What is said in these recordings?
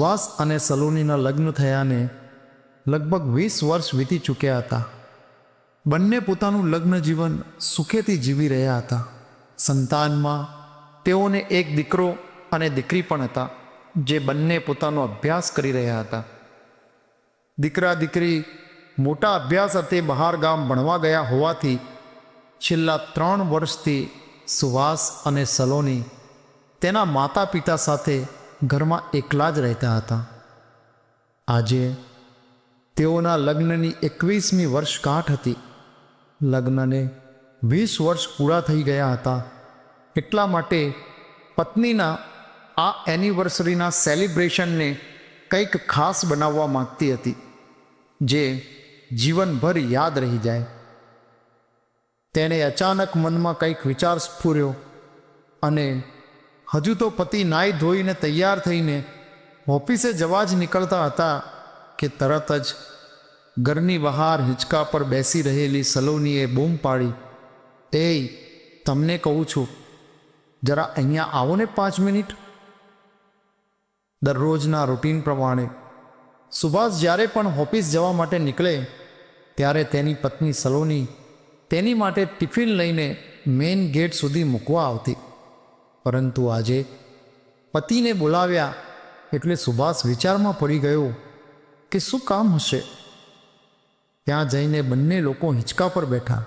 વાસ અને સલોનીના લગ્ન થયાને લગભગ વીસ વર્ષ વીતી ચૂક્યા હતા. બંને પોતાનું લગ્ન જીવન સુખેથી જીવી રહ્યા હતા. સંતાનમાં તેઓને એક દીકરો અને દીકરી પણ હતા, જે બંને પોતાનો અભ્યાસ કરી રહ્યા હતા. દીકરા દીકરી મોટા અભ્યાસ અર્થે બહાર ગામ ભણવા ગયા હોવાથી છેલ્લા ત્રણ વર્ષથી સુવાસ અને સલોની તેના માતા પિતા સાથે ઘરમાં એકલા જ રહેતા હતા. આજે તેઓના લગ્નની એકવીસમી વર્ષગાંઠ હતી. લગ્નને વીસ વર્ષ પૂરા થઈ ગયા હતા. એટલા માટે પત્નીના આ એનિવર્સરીના સેલિબ્રેશનને કંઈક ખાસ બનાવવા માગતી હતી, જે જીવનભર યાદ રહી જાય. તેણે અચાનક મનમાં કંઈક વિચાર સ્ફૂર્યો અને હજુ તો પતિ નાઈ ધોઈને તૈયાર થઈને ઓફિસે જવા જ નીકળતા હતા કે તરત જ ઘરની બહાર હિંચકા પર બેસી રહેલી સલોનીએ બૂમ પાડી એ તમને કહું છું, જરા અહીંયા આવો ને પાંચ મિનિટ. દરરોજના રૂટીન પ્રમાણે સુભાષ જ્યારે પણ ઓફિસ જવા માટે નીકળે, ત્યારે તેની પત્ની સલોની તેની માટે ટિફિન લઈને મેઇન ગેટ સુધી મૂકવા આવતી. પરંતુ આજે પતિને બોલાવ્યા એટલે સુભાષ વિચારમાં પડી ગયો કે શું કામ હશે? ત્યાં જઈને બંને લોકો હિંચકા પર બેઠા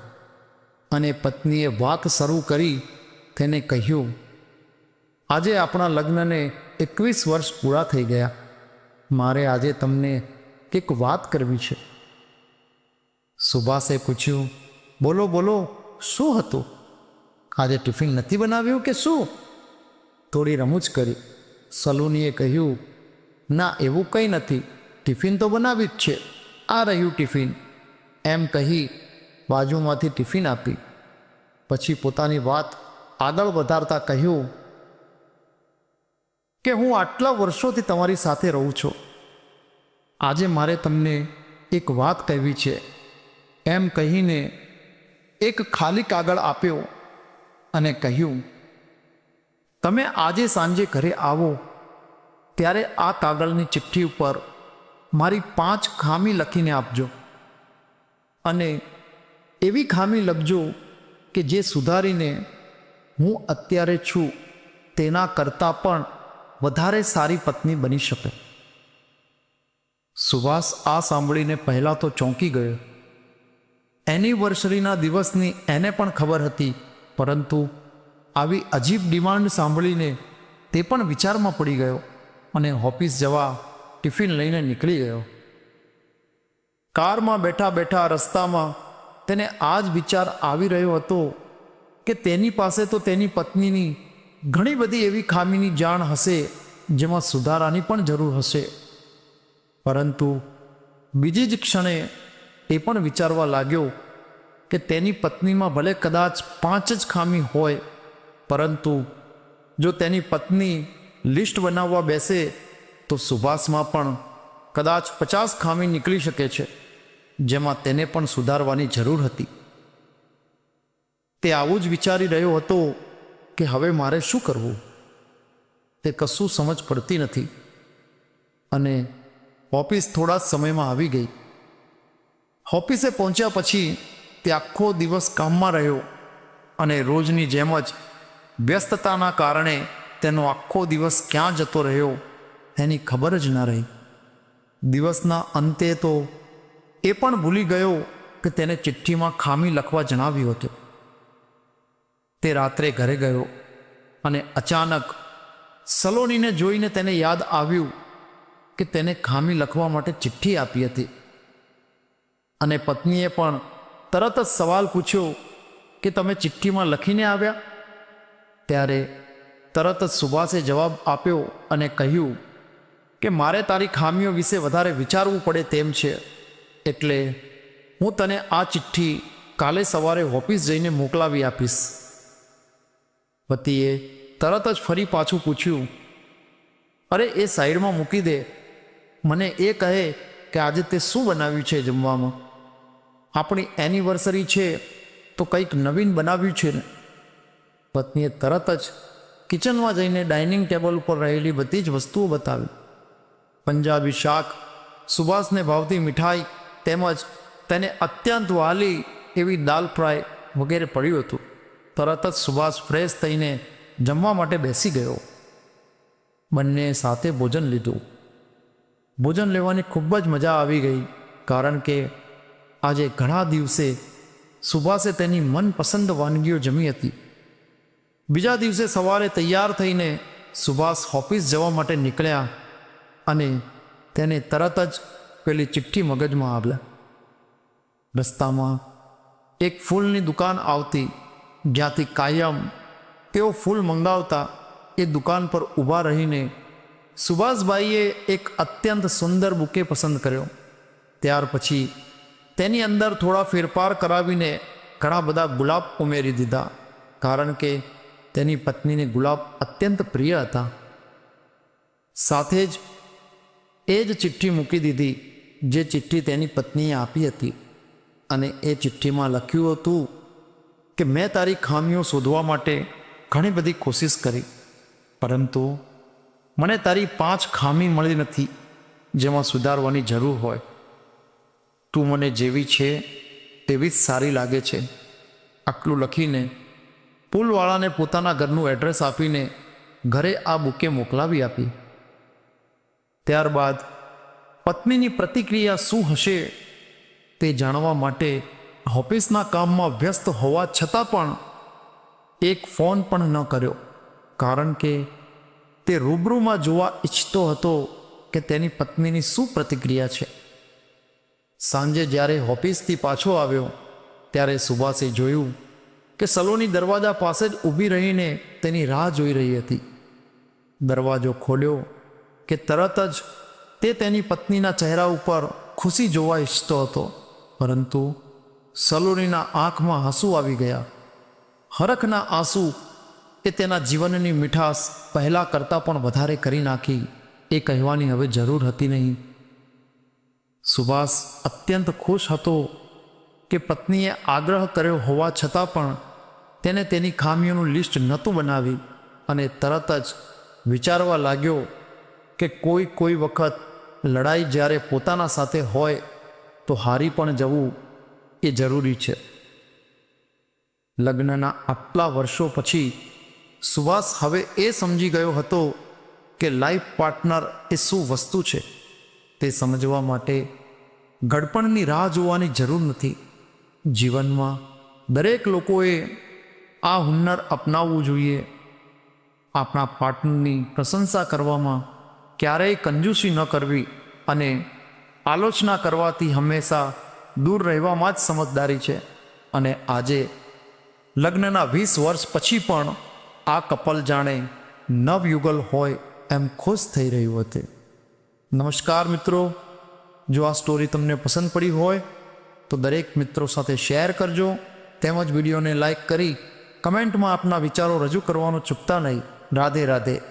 અને પત્નીએ વાત શરૂ કરી તેને કહ્યું, આજે આપણા લગ્નને એકવીસ વર્ષ પૂરા થઈ ગયા. મારે આજે તમને એક વાત કરવી છે. સુભાષે પૂછ્યું, બોલો બોલો, શું હતું? આજે ટિફિન નથી બનાવ્યું કે શું? થોડી રમૂજ કરી. સલૂનીએ કહ્યું, ના, એવું કંઈ નથી. ટિફિન તો બનાવી જ છે. આ રહ્યું ટિફિન. એમ કહી બાજુમાંથી ટિફિન આપી. પછી પોતાની વાત આગળ વધારતા કહ્યું, કે હું આટલા વર્ષોથી તમારી સાથે રહું છું. આજે મારે તમને એક વાત કહેવી છે. એમ કહીને એક ખાલી કાગળ આપ્યો અને કહ્યું તમે આજે સાંજે ઘરે આવો, ત્યારે આ કાગળની ચિઠ્ઠી ઉપર મારી પાંચ ખામી લખીને આપજો. અને એવી ખામી લખજો કે જે સુધારીને હું અત્યારે છું, તેના કરતાં પણ વધારે સારી પત્ની બની શકે. સુભાષ આ સાંભળીને પહેલાં તો ચોંકી ગયો. એનિવર્સરીના દિવસની એને પણ ખબર હતી, પરંતુ આવી અજીબ ડિમાન્ડ સાંભળીને તે પણ વિચારમાં પડી ગયો અને ઓફિસ જવા ટિફિન લઈને નીકળી ગયો. કારમાં બેઠા બેઠા રસ્તામાં તેને આ જ વિચાર આવી રહ્યો હતો કે તેની પાસે તો તેની પત્નીની ઘણી બધી એવી ખામીની જાણ હશે જેમાં સુધારાની પણ જરૂર હશે. પરંતુ બીજી જ ક્ષણે એ પણ વિચારવા લાગ્યો કે તેની પત્નીમાં ભલે કદાચ પાંચ જ ખામી હોય પરંતુ જો તેની પત્ની લિસ્ટ બનાવવા બેસે, તો સુભાષમાં પણ કદાચ પચાસ ખામી નીકળી શકે છે, જેમાં તેને પણ સુધારવાની જરૂર હતી. તે આવું જ વિચારી રહ્યો હતો કે હવે મારે શું કરવું? તે કશું સમજ પડતી નથી અને ઓફિસ થોડા સમયમાં આવી ગઈ. ઓફિસે પહોંચ્યા પછી તે આખો દિવસ કામમાં રહ્યો અને રોજની જેમ જ વ્યસ્તતાના કારણે તેનો આખો દિવસ ક્યાં જતો રહ્યો એની ખબર જ ન રહી. દિવસના અંતે તો એ પણ ભૂલી ગયો કે તેને ચિઠ્ઠીમાં ખામી લખવા જણાવ્યું હતું. તે રાત્રે ઘરે ગયો અને અચાનક સલોનીને જોઈને તેને યાદ આવ્યું કે તેને ખામી લખવા માટે ચિઠ્ઠી આપી હતી. અને પત્નીએ પણ તરત જ સવાલ પૂછ્યો કે તમે ચિઠ્ઠીમાં લખીને આવ્યા? ત્યારે તરત જ સુભાષે જવાબ આપ્યો અને કહ્યું કે મારે તારી ખામીઓ વિશે વધારે વિચારવું પડે તેમ છે. એટલે હું તને આ ચિઠ્ઠી કાલે સવારે ઓફિસ જઈને મોકલાવી આપીશ. પતિએ તરત જ ફરી પાછું પૂછ્યું, અરે, એ સાઈડમાં મૂકી દે. મને એ કહે કે આજે તે શું બનાવ્યું છે જમવામાં? આપણી એનિવર્સરી છે, તો કંઈક નવીન બનાવ્યું છે ને. પત્નીએ તરત જ કિચનમાં જઈને ડાઇનિંગ ટેબલ ઉપર રહેલી બધી જ વસ્તુઓ બતાવી. પંજાબી શાક, સુભાષને ભાવતી મીઠાઈ તેમજ તેને અત્યંત વાલી એવી દાલ ફ્રાય વગેરે પડ્યું હતું. તરત જ સુભાષ ફ્રેશ થઈને જમવા માટે બેસી ગયો. બંને સાથે ભોજન લીધું. ભોજન લેવાની ખૂબ જ મજા આવી ગઈ, કારણ કે આજે ઘણા દિવસે સુભાષે તેની મનપસંદ વાનગીઓ જમી હતી. બીજા દિવસે સવારે તૈયાર થઈને સુભાષ ઓફિસ જવા માટે નીકળ્યા અને તેને તરત જ પેલી ચિઠ્ઠી મગજમાં આવ્યા રસ્તામાં એક ફૂલની દુકાન આવતી, જ્યાંથી કાયમ તેઓ ફૂલ મંગાવતા એ દુકાન પર ઊભા રહીને સુભાષભાઈએ એક અત્યંત સુંદર બુકે પસંદ કર્યો. ત્યાર પછી તેની અંદર થોડા ફેરફાર કરાવીને ઘણા બધા ગુલાબ ઉમેરી દીધા. કારણ કે તેની પત્નીને ગુલાબ અત્યંત પ્રિય હતા. સાથે જ એ જ ચિઠ્ઠી મૂકી દીધી, જે ચિઠ્ઠી તેની પત્નીએ આપી હતી. અને એ ચિઠ્ઠીમાં લખ્યું હતું કે, મેં તારી ખામીઓ શોધવા માટે ઘણી બધી કોશિશ કરી, પરંતુ મને તારી પાંચ ખામી મળી નથી, જેમાં સુધારવાની જરૂર હોય. તું મને જેવી છે, તેવી જ સારી લાગે છે. આટલું લખીને પુલવાળાને પોતાના ઘરનું એડ્રેસ આપીને ઘરે આ બુકે મોકલાવી આપી. ત્યારબાદ પત્નીની પ્રતિક્રિયા શું હશે તે જાણવા માટે ઓફિસના કામમાં વ્યસ્ત હોવા છતાં પણ એક ફોન પણ ન કર્યો, કારણ કે તે રૂબરૂમાં જોવા ઈચ્છતો હતો કે તેની પત્નીની શું પ્રતિક્રિયા છે. સાંજે જ્યારે ઓફિસથી પાછો આવ્યો, ત્યારે સુભાષે જોયું કે સલોની દરવાજા પાસે જ ઊભી રહીને તેની રાહ જોઈ રહી હતી. દરવાજો ખોલ્યો કે તરત જ તે તેની પત્નીના ચહેરા ઉપર ખુશી જોવા ઈચ્છતો હતો. પરંતુ સલોનીના આંખમાં આંસુ આવી ગયા. હરખના આંસુ એ તેના જીવનની મીઠાશ પહેલાં કરતાં પણ વધારે કરી નાખી એ કહેવાની હવે જરૂર હતી નહીં. સુભાષ અત્યંત ખુશ હતો કે પત્નીએ આગ્રહ કર્યો હોવા છતાં પણ તેને તેની ખામીઓનું લિસ્ટ નહોતું બનાવી અને તરત જ વિચારવા લાગ્યો કે કોઈ કોઈ વખત લડાઈ જ્યારે પોતાના સાથે હોય તો હારી પણ જવું એ જરૂરી છે. લગ્નના આટલા વર્ષો પછી સુભાષ હવે એ સમજી ગયો હતો કે લાઈફ પાર્ટનર એ શું વસ્તુ છે તે સમજવા માટે ગડપણની રાહ જોવાની જરૂર નથી. જીવનમાં દરેક લોકોએ આ હુન્નર અપનાવવું જોઈએ. આપણા પાર્ટનરની પ્રશંસા કરવામાં ક્યારેય કંજૂસી ન કરવી અને આલોચના કરવાથી હંમેશા દૂર રહેવામાં જ સમજદારી છે. અને આજે, લગ્નના વીસ વર્ષ પછી પણ આ કપલ જાણે નવયુગલ હોય એમ ખુશ થઈ રહ્યું હતું. નમસ્કાર મિત્રો, જો આ સ્ટોરી તમને પસંદ પડી હોય, તો દરેક મિત્રો સાથે શેર કરજો. તેમજ વિડીયોને લાઈક કરી કમેન્ટમાં આપના વિચારો રજૂ કરવાનું ચૂકતા નહીં. રાધે રાધે.